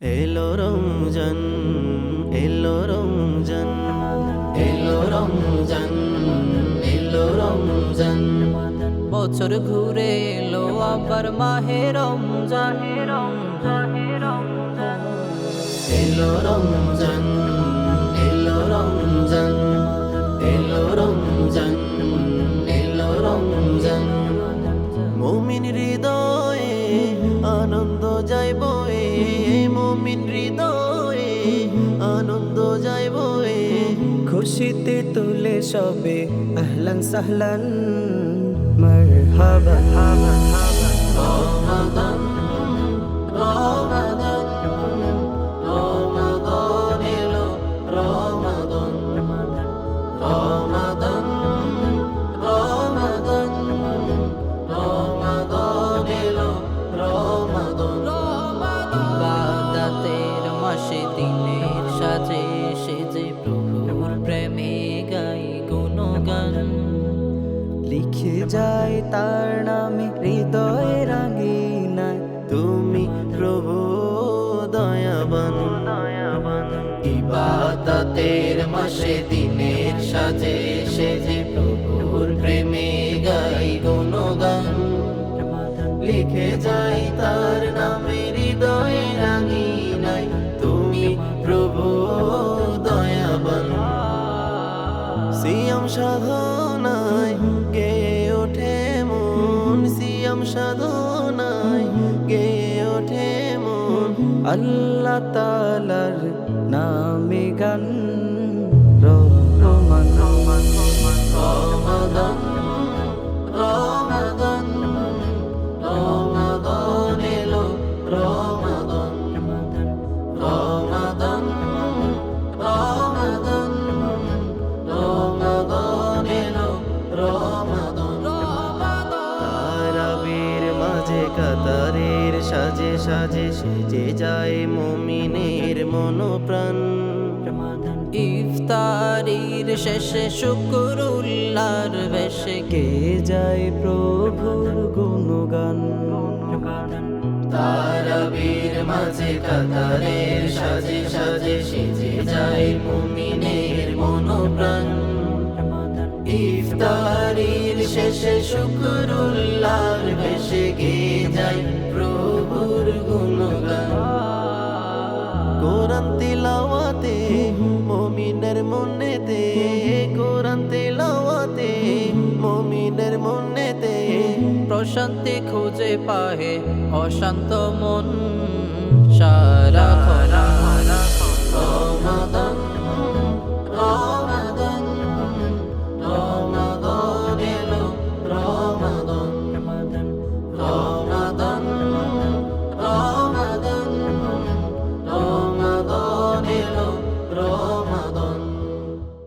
এলো রমজান এলো রমজান এলো রমজান এলো রমজান। বছর ঘুরে এলো আবার মাহে রমজান, এলো রমজান এলো রমজান এলো রমজান এলো রমজান। মুমিন হৃদয়ে আনন্দ যাইব খুশিতে তুলে সবে। আহলান সাহলান মারহাবা। হাবা রমাদান লিখে যায় তার নামে, হৃদয় হৃদয়ে রাঙিনায়। তুমি প্রভু দয়াবান। ইবাদতের মাসে দিনের সাজে সেজে প্রভুর প্রেমে গাই গুণগান। লিখে যাই তার নামে, হৃদয়ে রাঙি নাই তুমি প্রভু দয়াবান। সিয়াম সাধনায় সিয়াম সাধনায় গে ওঠে মন আল্লাহ তালার নামে গান রহমান রমাদান রমাদান কাতারের সাজে সাজে সেজে যায় মমিনের মনোপ্রাণ। ইফতারির শেষে শুকুরুল্লার বেশে কে যায় প্রভুর গুণগান? তারাবির মাঝে কাতারের সাজে সাজে সেজে যায় মমিনের মনোপ্রাণ। ইফতারির শেষে শুকরুল্লাহর বেশে গে যায় প্রভুর গুণগান। কোরআন তিলাওয়াতে মুমিনের মনেতে, কোরআন তিলাওয়াতে মুমিনের মনেতে প্রশান্তি খুঁজে পাহে অশান্ত মন সার।